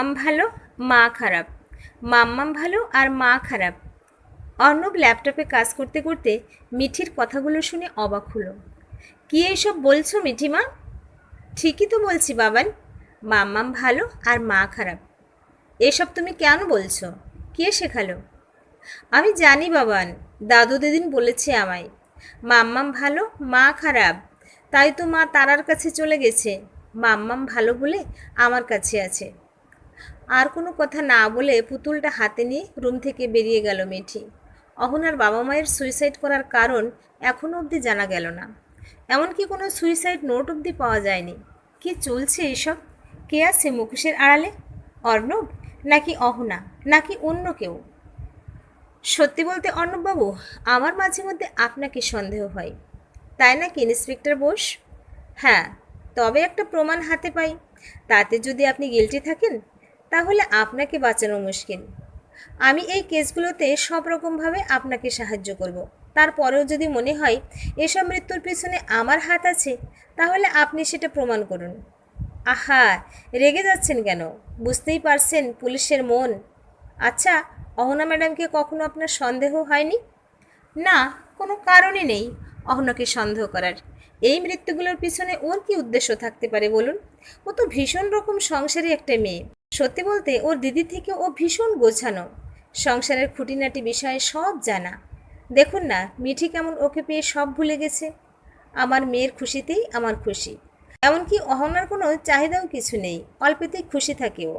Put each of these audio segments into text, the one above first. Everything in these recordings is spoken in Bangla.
মাম্মাম ভালো, মা খারাপ। মাম্মাম ভালো আর মা খারাপ। অর্ণব ল্যাপটপে কাজ করতে করতে মিঠির কথাগুলো শুনে অবাক হলো। কি এইসব বলছো মিঠিমা? ঠিকই তো বলছি বাবান, মাম্মাম ভালো আর মা খারাপ। এসব তুমি কেন বলছো? কে শেখালো? আমি জানি বাবান, দাদু দিদিন বলেছে আমায়। মাম্মাম ভালো, মা খারাপ। তাই তো মা তারার কাছে চলে গেছে। মাম্মাম ভালো বলে আমার কাছে আছে। আর কোনো কথা না বলে পুতুলটা হাতে নিয়ে রুম থেকে বেরিয়ে গেল মিঠি অহনার বাবা মায়ের সুইসাইড করার কারণ এখনও অবধি জানা গেল না। এমনকি কোনো সুইসাইড নোট অবধি পাওয়া যায়নি। কি চলছে এসব? কে আছে মুখোশের আড়ালে? অর্ণব? নাকি অহনা? নাকি অন্য কেউ? সত্যি বলতে অর্ণববাবু, আমার মাঝে মধ্যে আপনাকে সন্দেহ হয়। তাই নাকি ইন্সপেক্টর বোস? হ্যাঁ তবে একটা প্রমাণ হাতে পাই। তাতে যদি আপনি গিলটি থাকেন তাহলে আপনাকে বাঁচানো মুশকিল। আমি এই কেসগুলোতে সব রকমভাবে আপনাকে সাহায্য করব। তারপরেও যদি মনে হয় এসব মৃত্যুর পিছনে আমার হাত আছে, তাহলে আপনি সেটা প্রমাণ করুন। আহা, রেগে যাচ্ছেন কেন? বুঝতেই পারছেন পুলিশের মন। আচ্ছা অহনা ম্যাডামকে কখনো আপনার সন্দেহ হয়নি? না, কোনো কারণই নেই অহনাকে সন্দেহ করার। এই মৃত্যুগুলোর পিছনে ওর কি উদ্দেশ্য থাকতে পারে বলুন? ও তো ভীষণ রকম সংসারী একটা মেয়ে। সত্যি বলতে ওর দিদি থেকে ও ভীষণ গোছানো। সংসারের খুঁটিনাটি বিষয়ে সব জানা। দেখুন না, মিঠি কেমন ওকে পেয়ে সব ভুলে গেছে। আমার মেয়ের খুশিতেই আমার খুশি। এমনকি অহনার কোনো চাহিদাও কিছু নেই, অল্পেতেই খুশি থাকে ও।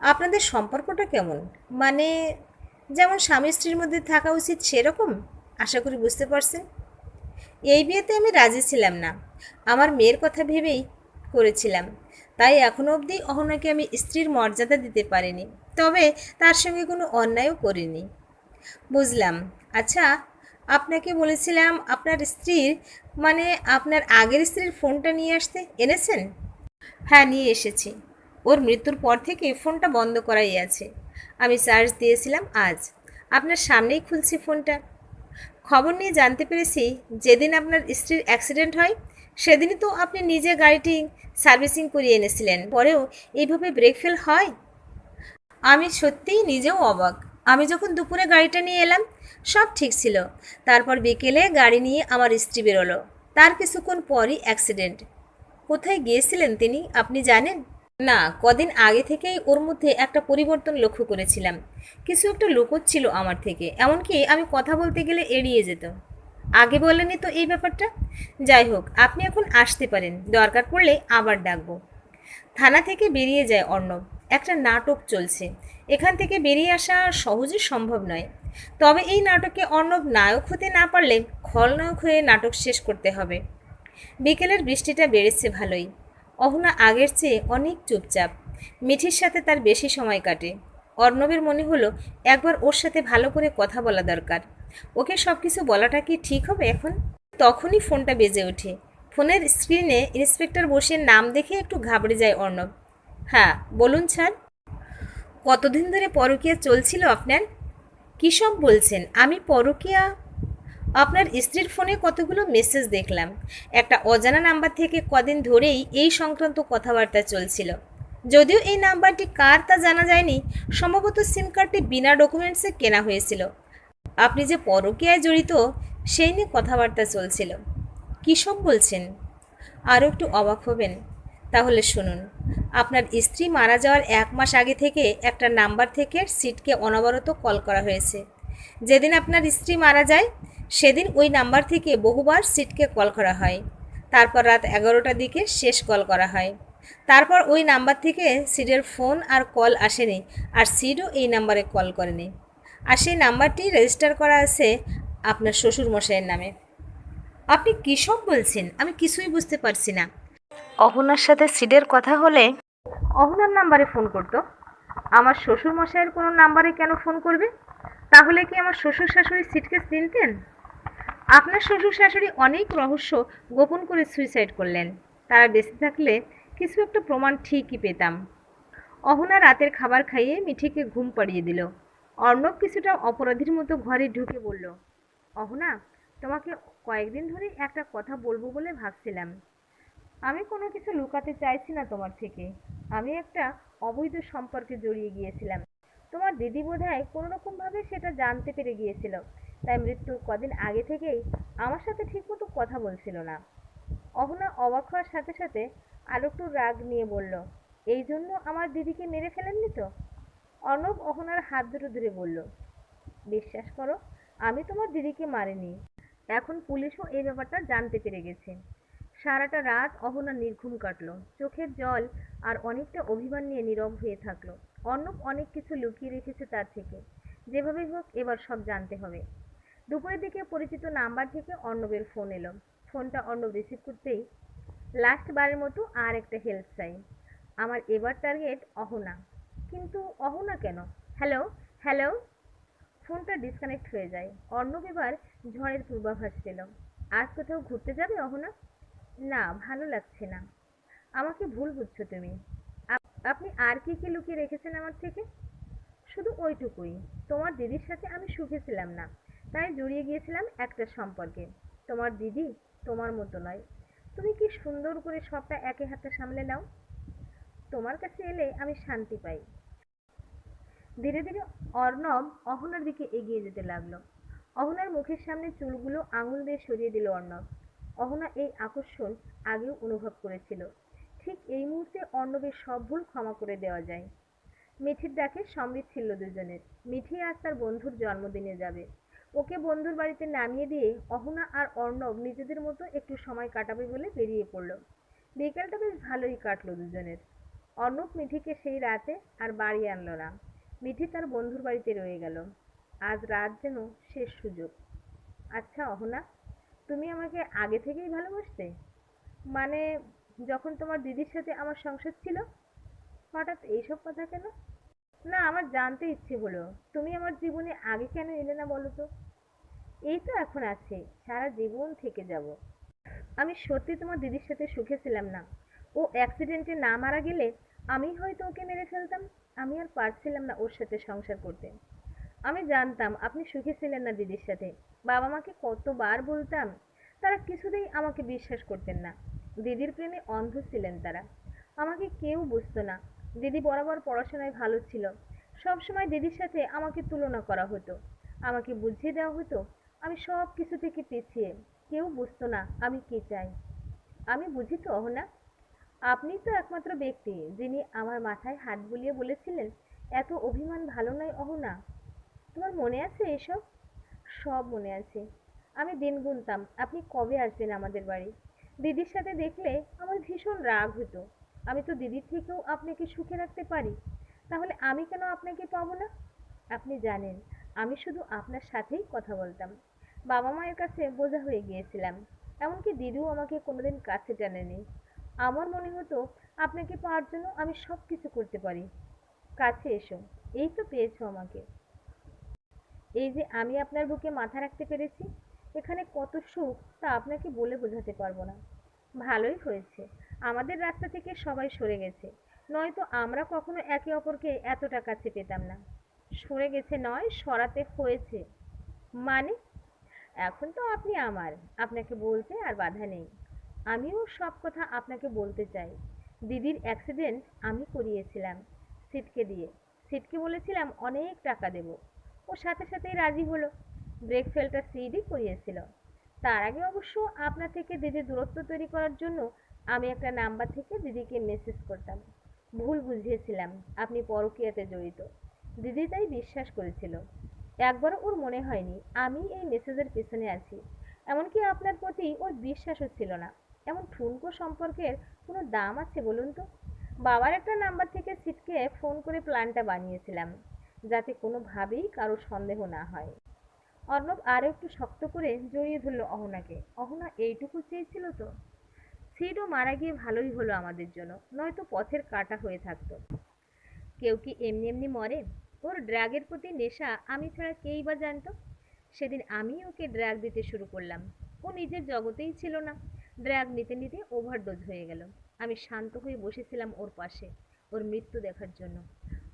আপনাদের সম্পর্কটা কেমন? মানে যেমন স্বামী স্ত্রীর মধ্যে থাকা উচিত সেরকম? আশা করি বুঝতে পারছেন। এই বিয়েতে আমি রাজি ছিলাম না। আমার মেয়ের কথা ভেবেই করেছিলাম। তাই এখনও অবধি অহনাকে আমি স্ত্রীর মর্যাদা দিতে পারিনি, তবে তার সঙ্গে কোনো অন্যায়ও করিনি। বুঝলাম। আচ্ছা আপনাকে বলেছিলাম আপনার স্ত্রীর মানে আপনার আগের স্ত্রীর ফোনটা নিয়ে আসতে এনেছেন? হ্যাঁ নিয়ে এসেছি। ওর মৃত্যুর পর থেকে ফোনটা বন্ধ করাই আছে। আমি চার্জ দিয়েছিলাম আজ। আপনার সামনেই খুলছি ফোনটা। খবর নিয়ে জানতে পেরেছি, যেদিন আপনার স্ত্রীর অ্যাক্সিডেন্ট হয় সেদিনই তো আপনি নিজে গাড়িটি সার্ভিসিং করিয়ে এনেছিলেন, পরেও এইভাবে ব্রেক ফেল হয়? আমি সত্যিই নিজেও অবাক। আমি যখন দুপুরে গাড়িটা নিয়ে এলাম, সব ঠিক ছিল। তারপর বিকেলে গাড়ি নিয়ে আমার স্ত্রী বেরোলো। তার কিছুক্ষণ পরই অ্যাক্সিডেন্ট। কোথায় গিয়েছিলেন তিনি, আপনি জানেন? না, কদিন আগে থেকেই ওর মধ্যে একটা পরিবর্তন লক্ষ্য করেছিলাম। কিছু একটা লুকোচ্ছিল আমার থেকে, এমনকি আমি কথা বলতে গেলে এড়িয়ে যেত। আগে বলেনি তো এই ব্যাপারটা? যাই হোক, আপনি এখন আসতে পারেন। দরকার পড়লে আবার ডাকবো। থানা থেকে বেরিয়ে যায় অর্ণব। একটা নাটক চলছে। এখান থেকে বেরিয়ে আসা সহজে সম্ভব নয়। তবে এই নাটকে অর্ণব নায়ক হতে না পারলে খলনায়ক হয়ে নাটক শেষ করতে হবে। বিকেলের বৃষ্টিটা বেড়েছে ভালোই। অহনা আগের চেয়ে অনেক চুপচাপ। মিঠির সাথে তার বেশি সময় কাটে। অর্ণবের মনে হলো, একবার ওর সাথে ভালো করে কথা বলা দরকার। ওকে সব কিছু বলাটা কি ঠিক হবে এখন? তখনই ফোনটা বেজে ওঠে। ফোনের স্ক্রিনে ইন্সপেক্টর বসে নাম দেখে একটু ঘাবড়ে যায় অর্ণব। হ্যাঁ বলুন স্যার। কতদিন ধরে পরকিয়া চলছিল আপনার? কী সব বলছেন? আমি পরকিয়া? আপনার স্ত্রীর ফোনে কতগুলো মেসেজ দেখলাম। একটা অজানা নাম্বার থেকে কদিন ধরেই এই সংক্রান্ত কথাবার্তা চলছিল। যদিও এই নাম্বারটি কার তা জানা যায়নি, সম্ভবত সিম কার্ডটি বিনা ডকুমেন্টসে কেনা হয়েছিল। আপনি যে পরকীয়ায় জড়িত, সেই নিয়ে কথাবার্তা চলছিল। কী সব বলছেন আরও একটু অবাক হবেন। তাহলে শুনুন, আপনার স্ত্রী মারা যাওয়ার এক মাস আগে থেকে একটা নাম্বার থেকে সিটকে অনবরত কল করা হয়েছে। যেদিন আপনার স্ত্রী মারা যায়, সেদিন ওই নাম্বার থেকে বহুবার সিটকে কল করা হয়। তারপর রাত এগারোটার দিকে শেষ কল করা হয়। তারপর ওই নাম্বার থেকে সিডের ফোন আর কল আসেনি, আর সিডও এই নাম্বারে কল করেনি। আর সেই নাম্বারটি রেজিস্টার করা আছে আপনার শ্বশুর মশাইয়ের নামে। আপনি কী সব বলছেন? আমি কিছুই বুঝতে পারছি না। অহনার সাথে সিডের কথা হলে অহনার নাম্বারে ফোন করতো। আমার শ্বশুর মশাইয়ের কোনো নাম্বারে কেন ফোন করবে? তাহলে কি আমার শ্বশুর শাশুড়ি সিটকে চিনতেন? আপনার শ্বশুর শাশুড়ি অনেক রহস্য গোপন করে সুইসাইড করলেন। তারা বেঁচে থাকলে কিছু একটা প্রমাণ ঠিকই পেতাম। অহনা রাতের খাবার খাইয়ে মিঠিকে ঘুম পাড়িয়ে দিল। অর্ণব কিছুটা অপরাধীর মতো ঘরে ঢুকে বলল, অহনা, তোমাকে কয়েকদিন ধরে একটা কথা বলব বলে ভাবছিলাম। আমি কোনো কিছু লুকাতে চাইছি না তোমার থেকে। আমি একটা অবৈধ সম্পর্কে জড়িয়ে গিয়েছিলাম। তোমার দিদি বোধহয় কোনো রকমভাবে সেটা জানতে পেরে গিয়েছিল। তাই মৃত্যুর কদিন আগে থেকেই আমার সাথে ঠিকমতো কথা বলছিল না। অহনা অবাক হওয়ার সাথে সাথে আরও একটু রাগ নিয়ে বলল, এই জন্য আমার দিদিকে মেরে ফেলেননি তো? অর্ণব অহনার হাত ধরে ধরে বলল, বিশ্বাস করো, আমি তোমার দিদিকে মারিনি। এখন পুলিশও এই ব্যাপারটা জানতে পেরে গেছে। সারাটা রাত অহনা নির্ঘুম কাটলো। চোখের জল আর অনেকটা অভিমান নিয়ে নীরব হয়ে থাকল। অর্ণব অনেক কিছু লুকিয়ে রেখেছে তার থেকে। যেভাবেই হোক, এবার সব জানতে হবে। দুপুরের দিকে পরিচিত নাম্বার থেকে অর্ণবের ফোন এলো। ফোনটা অর্ণব রিসিভ করতেই লাস্ট বারের মতো আর একটা হেল্প চাই। আমার এবার টার্গেট অহনা। কিন্তু অহনা কেন? হ্যালো হ্যালো ফোনটা ডিসকানেক্ট হয়ে যায়। অর্ণব এবার ঝড়ের পূর্বাভাস পেল। আজ কোথাও ঘুরতে যাবে, অহনা? না, ভালো লাগছে না। আমাকে ভুল বুঝছ তুমি। আপনি আর কি কি লুকিয়ে রেখেছেন আমার থেকে? শুধু ওইটুকুই। তোমার দিদির সাথে আমি সুখে ছিলাম না। তাই জড়িয়ে গিয়েছিলাম একটা সম্পর্কে। তোমার দিদি তোমার মতো নয়। তুমি কি সুন্দর করে সবটা একে হাতে সামলে নাও? তোমার কাছে এলে আমি শান্তি পাই। ধীরে ধীরে অর্ণব অহনার দিকে এগিয়ে যেতে লাগল। অহনার মুখের সামনে চুলগুলো আঙুল দিয়ে সরিয়ে দিল অর্ণব। অহনা এই আকর্ষণ আগেও অনুভব করেছিল। ঠিক এই মুহূর্তে অর্ণবের সব ভুল ক্ষমা করে দেওয়া যায়। মিঠির ডাকে সমৃদ্ধ ছিল দুজনের। মিঠি আজ তার বন্ধুর জন্মদিনে যাবে। ওকে বন্ধুর বাড়িতে নামিয়ে দিয়ে অহনা আর অর্ণব নিজেদের মতো একটু সময় কাটাবে বলে বেরিয়ে পড়ল। বিকেলটা বেশ ভালোই কাটলো দুজনের। অর্ণব মিঠিকে সেই রাতে আর বাড়ি আনলো না। মিঠি তার বন্ধুর বাড়িতে রয়ে গেল। আজ রাত যেন শেষ সুযোগ। আচ্ছা অহনা, তুমি আমাকে আগে থেকেই ভালোবাসতে? মানে যখন তোমার দিদির সাথে আমার সংসার ছিল? হঠাৎ এইসব কথা কেন? না, আমার জানতে ইচ্ছে হলো। তুমি আমার জীবনে আগে কেন এলে না বলো তো? এই তো এখন আছে, সারা জীবন থেকে যাব। আমি সত্যি তোমার দিদির সাথে সুখে ছিলাম না। ও অ্যাক্সিডেন্টে না মারা গেলে আমি হয়তো ওকে মেরে ফেলতাম? আমি আর পারছিলাম না ওর সাথে সংসার করতে। আমি জানতাম আপনি সুখী ছিলেন না দিদির সাথে। বাবা মাকে কতবার বলতাম, তারা কিছুতেই আমাকে বিশ্বাস করতেন না। দিদির প্রেমে অন্ধ ছিলেন তারা। আমাকে কেউ বুঝতো না। দিদি বরাবর পড়াশোনায় ভালো ছিল। সব সময় দিদির সাথে আমাকে তুলনা করা হতো। আমাকে বুঝিয়ে দেওয়া হতো, আমি সব কিছু থেকে পিছিয়ে। কেউ বুঝতো না আমি কি চাই। আমি বুঝি তো, অহনা। আপনি তো একমাত্র ব্যক্তি যিনি আমার মাথায় হাত বুলিয়ে বলেছিলেন, এত অভিমান ভালো নয় অহনা। তোমার মনে আছে এসব? সব মনে আছে। আমি দিন গুনতাম, আপনি কবে আসবেন আমাদের বাড়ি? দিদির সাথে দেখলে আমার ভীষণ রাগ হতো। আমি তো দিদির থেকেও আপনাকে সুখে রাখতে পারি। তাহলে আমি কেন আপনাকে পাবো না? আপনি জানেন, আমি শুধু আপনার সাথেই কথা বলতাম। বাবা মায়ের কাছে বোঝা হয়ে গিয়েছিলাম। এমনকি দিদিও আমাকে কোনোদিন কাছে টানেনি। আমার মনে হতো আপনাকে পাওয়ার জন্য আমি সব কিছু করতে পারি। কাছে এসো, এই তো পেয়েছ আমাকে। এই যে আমি আপনার বুকে মাথা রাখতে পেরেছি, এখানে কত সুখ তা আপনাকে বলে বোঝাতে পারব না। ভালোই হয়েছে, আমাদের রাস্তা থেকে সবাই সরে গেছে, নয়তো আমরা কখনো একে অপরকে এতটা কাছে পেতাম না। সরে গেছে নয়, সরাতে হয়েছে। মানে? এখন তো আপনি আমার, আপনাকে বলতে আর বাধা নেই। আমিও সব কথা আপনাকে বলতে চাই। দিদির অ্যাক্সিডেন্ট আমি করিয়েছিলাম সিটকে দিয়ে। সিটকে বলেছিলাম অনেক টাকা দেব। ও সাথে সাথেই রাজি হলো। ব্রেক ফেলটা সিডই করিয়েছিল। তার আগে অবশ্য আপনার থেকে দিদির দূরত্ব তৈরি করার জন্য আমি একটা নাম্বার থেকে দিদিকে মেসেজ করতাম। ভুল বুঝিয়েছিলাম, আপনি পরকীয়াতে জড়িত। দিদি তাই বিশ্বাস করেছিল। একবারও ওর মনে হয়নি আমি এই মেসেজের পেছনে আছি। এমনকি আপনার প্রতি ওর বিশ্বাসও ছিল না। এমন ঠুনকো সম্পর্কের কোনো দাম আছে বলুন তো? বাবার একটা নাম্বার থেকে সিটকে ফোন করে প্ল্যানটা বানিয়েছিলাম, যাতে কোনোভাবেই কারও সন্দেহ না হয়। অর্ণব আরও একটু শক্ত করে জড়িয়ে ধরলো অহনাকে। অহনা এইটুকু চেয়েছিল তো? সিডও মারা গিয়ে ভালোই হলো আমাদের জন্য, নয়তো পথের কাটা হয়ে থাকতো। কেউ কি এমনি এমনি মরে? ওর ড্রাগের প্রতি নেশা আমি ছাড়া কেই বা জানতো? সেদিন আমি ওকে ড্রাগ দিতে শুরু করলাম। ও নিজের জগতেই ছিল না। ড্রাগ নিতে নিতে ওভারডোজ হয়ে গেল। আমি শান্ত হয়ে বসেছিলাম ওর পাশে, ওর মৃত্যু দেখার জন্য।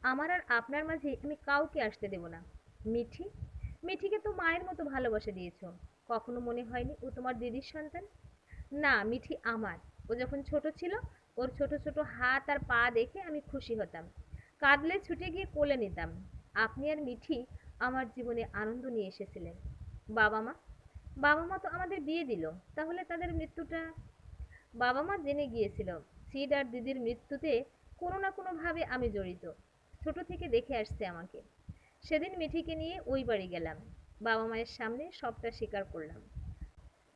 আমার আর আপনার মাঝে আমি কাউকে আসতে দেব না। মিঠি? মিঠিকে তো মায়ের মতো ভালোবাসা দিয়েছ। কখনো মনে হয়নি ও তোমার দিদির সন্তান? না, মিঠি আমার। ও যখন ছোট ছিল, ওর ছোট ছোট হাত আর পা দেখে আমি খুশি হতাম। কাঁদলে ছুটে গিয়ে কোলে নিতাম। আপনি আর মিঠি আমার জীবনে আনন্দ নিয়ে এসেছিলেন। বাবা মা বাবা মা তো আমাদের বিয়ে দিল। তাহলে তাদের মৃত্যুটা বাবা মা জেনে গিয়েছিল, সিড আর দিদির মৃত্যুতে কোনো না কোনোভাবে আমি জড়িত। ছোট থেকে দেখে আসছে আমাকে। সেদিন মিঠিকে নিয়ে ওই বাড়ি গেলাম। বাবা মায়ের সামনে সবটা স্বীকার করলাম।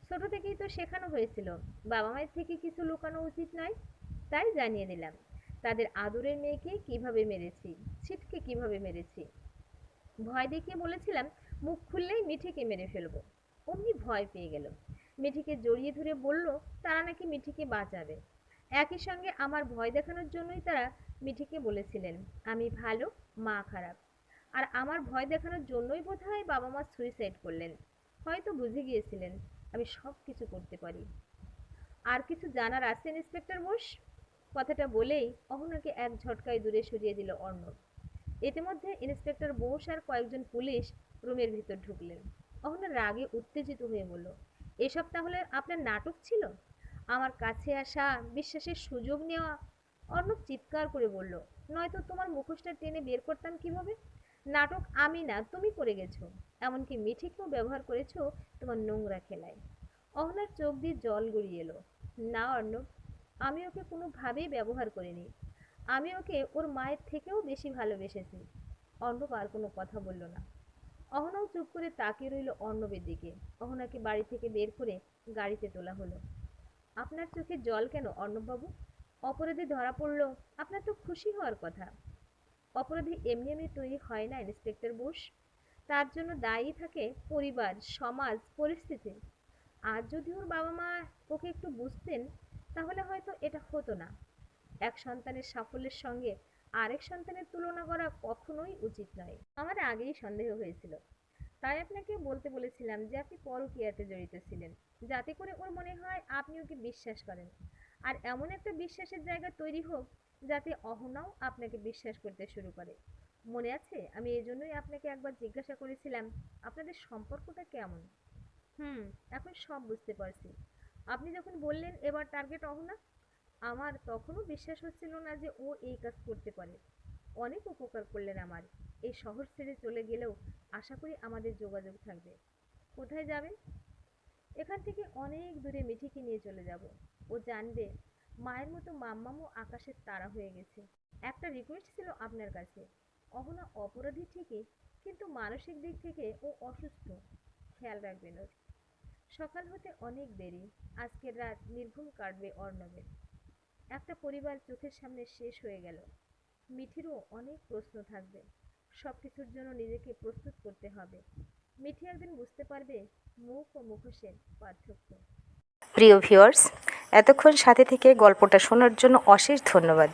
ছোট থেকেই তো শেখানো হয়েছিল, বাবা মায়ের থেকে কিছু লুকানো উচিত নয়। তাই জানিয়ে দিলাম, তাদের আদরের মেয়েকে কীভাবে মেরেছি ছিটকে কীভাবে মেরেছি। ভয় দেখিয়ে বলেছিলাম, মুখ খুললেই মিঠিকে মেরে ফেলব। অমনি ভয় পেয়ে গেল। মিঠিকে জড়িয়ে ধরে বলল, তারা নাকি মিঠিকে বাঁচাবে? একই সঙ্গে আমার ভয় দেখানোর জন্যই তারা মিঠিকে বলেছিলেন, আমি ভালো, মা খারাপ। আর আমার ভয় দেখানোর জন্যই বোধহয় বাবা মা সুইসাইড করলেন। হয়তো বুঝে গিয়েছিলেন, আমি সব কিছু করতে পারি। আর কিছু জানার আছে, ইন্সপেক্টর বোস? কথাটা বলেই অহনাকে এক ঝটকায় দূরে সরিয়ে দিল অর্ণব। ইতিমধ্যে ইন্সপেক্টর বোস আর কয়েকজন পুলিশ রুমের ভিতর ঢুকলেন। অহনা রাগে উত্তেজিত হয়ে বলল, এসব তাহলে আপনার নাটক ছিল? আমার কাছে আসা বিশ্বাসের সুযোগ নেওয়া অর্ণব চিৎকার করে বলল, নয়তো তোমার মুখোশটা টেনে বের করতাম কীভাবে? নাটক আমি না, তুমি করে গেছো। এমনকি মিঠিকেও ব্যবহার করেছ তোমার নোংরা খেলায়। অহনার চোখ দিয়ে জল গড়িয়ে এলো, না অর্ণব, আমি ওকে কোনোভাবেই ব্যবহার করিনি। আমি ওকে ওর মায়ের থেকেও বেশি ভালোবেসেছি। অর্ণব আর কোনো কথা বলল না। অহনাও চুপ করে তাকিয়ে রইল অর্ণবের দিকে। অহনাকে বাড়ি থেকে বের করে গাড়িতে তোলা হলো। আপনার চোখে জল কেন, অর্ণববাবু? অপরাধী ধরা পড়ল, আপনার তো খুশি হওয়ার কথা। অপরাধী এমনি এমনি তৈরি হয় না, ইন্সপেক্টর বোস। তার জন্য দায়ী থাকে পরিবার, সমাজ, পরিস্থিতি। আর যদি ওর বাবা মা ওকে একটু বুঝতেন, তাহলে হয়তো এটা হতো না। এক সন্তানের সাফল্যের সঙ্গে আরেক সন্তানের তুলনা করা কখনোই উচিত নয়। আমার আগেই সন্দেহ হয়েছিল। তাই আপনাকে বলতে বলেছিলাম যে আপনি পরকীয়াতে জড়িত ছিলেন। যাতে করে ওর মনে হয় আপনি ওকে বিশ্বাস করেন। আর এমন একটা বিশ্বাসের জায়গা তৈরি হোক, যাতে অহনাও আপনাকে বিশ্বাস করতে শুরু করে। মনে আছে? আমি এই জন্যই আপনাকে একবার জিজ্ঞাসা করেছিলাম, আপনাদের সম্পর্কটা কেমন? হুম, এখন সব বুঝতে পারছি। আপনি যখন বললেন এবার টার্গেট অহনা আমার তখনও বিশ্বাস হচ্ছিল না যে ও এই কাজ করতে পারে। অনেক উপকার করলেন আমার। এই শহর ছেড়ে চলে গেলেও আশা করি আমাদের যোগাযোগ থাকবে। কোথায় যাবেন? এখান থেকে অনেক দূরে মিঠিকে নিয়ে চলে যাব। ও জানবে মায়ের মতো মাম্মামও আকাশের তারা হয়ে গেছে। একটা রিকোয়েস্ট ছিল আপনার কাছে। অহনা অপরাধী ঠিকই, কিন্তু মানসিক দিক থেকে ও অসুস্থ। খেয়াল রাখবেন ওর। সকাল হতে অনেক দেরি। আজকের রাত নির্ঘুম কাটবে অর্ণবের। একটা পরিবার চোখের সামনে শেষ হয়ে গেল। মিঠিরও অনেক প্রশ্ন থাকবে। সব কিছুর জন্য নিজেকে প্রস্তুত করতে হবে। মিঠি একদিন বুঝতে পারবে মুখ ও মুখোশের পার্থক্য। প্রিয় ভিউয়ার্স, এতক্ষণ সাথে থেকে গল্পটা শোনার জন্য অশেষ ধন্যবাদ।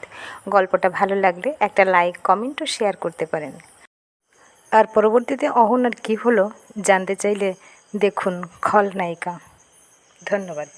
গল্পটা ভালো লাগলে একটা লাইক, কমেন্ট ও শেয়ার করতে পারেন। আর পরবর্তীতে অহনার কী হলো জানতে চাইলে দেখুন খলনায়িকা। ধন্যবাদ।